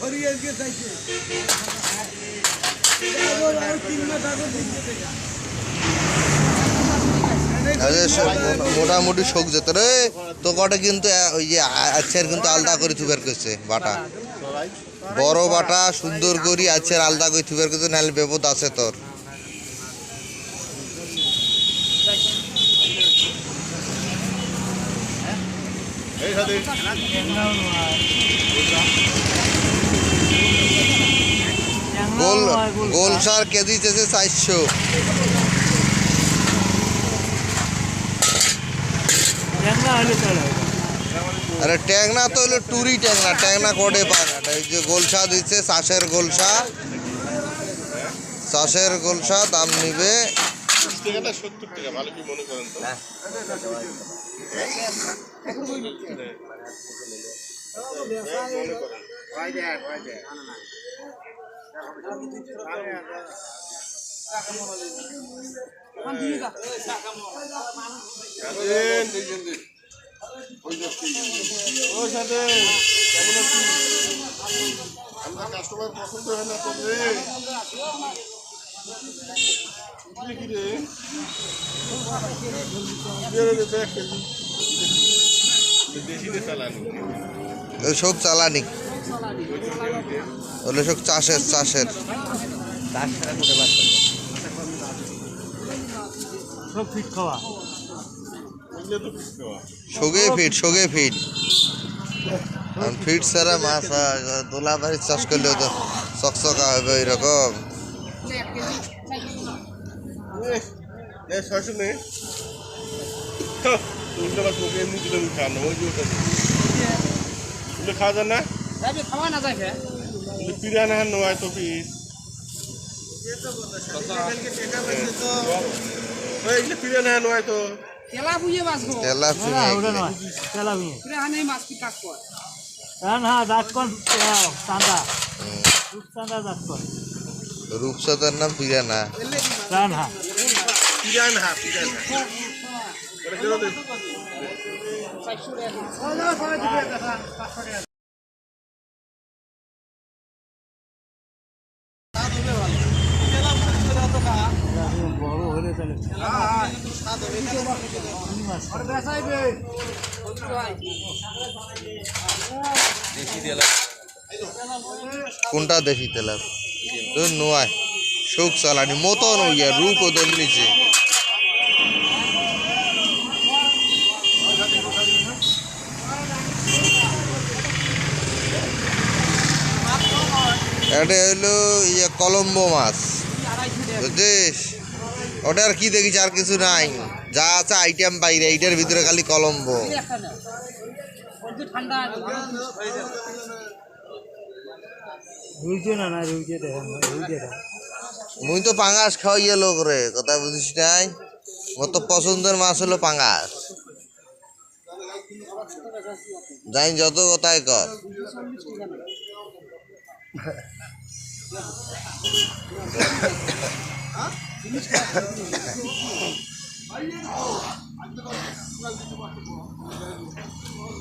খড়ি আজকে চাইছে। আর তিন মাস দিচ্ছে মোটামুটি শোক যেত রে তো কটা কিন্তু ওই যে আচ্ছার কিন্তু আলাদা করে থুবের করছে বাটা। বড় বাটা সুন্দর করি আচ্ছার আলাদা করে থুবের করছে নাহলে বিপদ আছে তোর। গোল গোল সার কেজি চেয়েছে চারশো। আরে ট্যাংনা তো হলো টুরি ট্যাংনা ট্যাংনা কোটে না এই যে গোলসা দিচ্ছে চাষের গোলসা চাষের গোলসা দাম নিবে। টাকাটা সত্তর টাকা আমরা কাস্টমার পছন্দ হয় না তো রে বুঝলি কি রে দে রে, দে, দেখ কেজি। দেশি রে চালানি ওই সব চালানি ওগুলো সব চাষের চাষের। সব ফিট খাওয়া। খাওয়া সগে ফিট সগে ফিট। ফিট ছাড়া মাছ দোলা বাড়ির চাষ করলেও তো চকচকা হবে ওই রকম এ ছয়শো নে? উল্টো মাছ মুখে এমনি দিলে আমি খাওয়া না ওই যে ওটা ওগুলো খাওয়া যায় না খাওয়া না যায় ওগুলো পিরান নয় তো পিস মাছ গো তেলা না না ওটা নয় তেলা ভুঁয়ে হানে মাছ কি কাজ কর কারণ হ্যাঁ দাঁত কন চাঁদা রূপ চাঁদা দাঁত কন রূপসাদার নাম পিরানা প্রাণ হ্যাঁ পিরান হা পিরান হা ওটা কেন দে বড় হলে তাহলে কোনটা দেশি তেলা তো নয় শোক চালানি মতন ইয়া রূপ ওদের নিচে। এটা হলো ইয়ে কলম্বো মাছ। বুঝছিস? ওটা আর কি দেখিস আর কিছু নাই। যা আছে আইটেম বাইরে এইটার ভিতরে খালি কলম্বো। দেখ মুই তো পাঙ্গাস খাওয়াইয়ে লোক রে কথা বুঝিস নাই? মোর তো পছন্দের মাছ হলো পাঙ্গাস যাই যত কথাই কর। 你吃啥？我吃啥？我吃啥？我吃？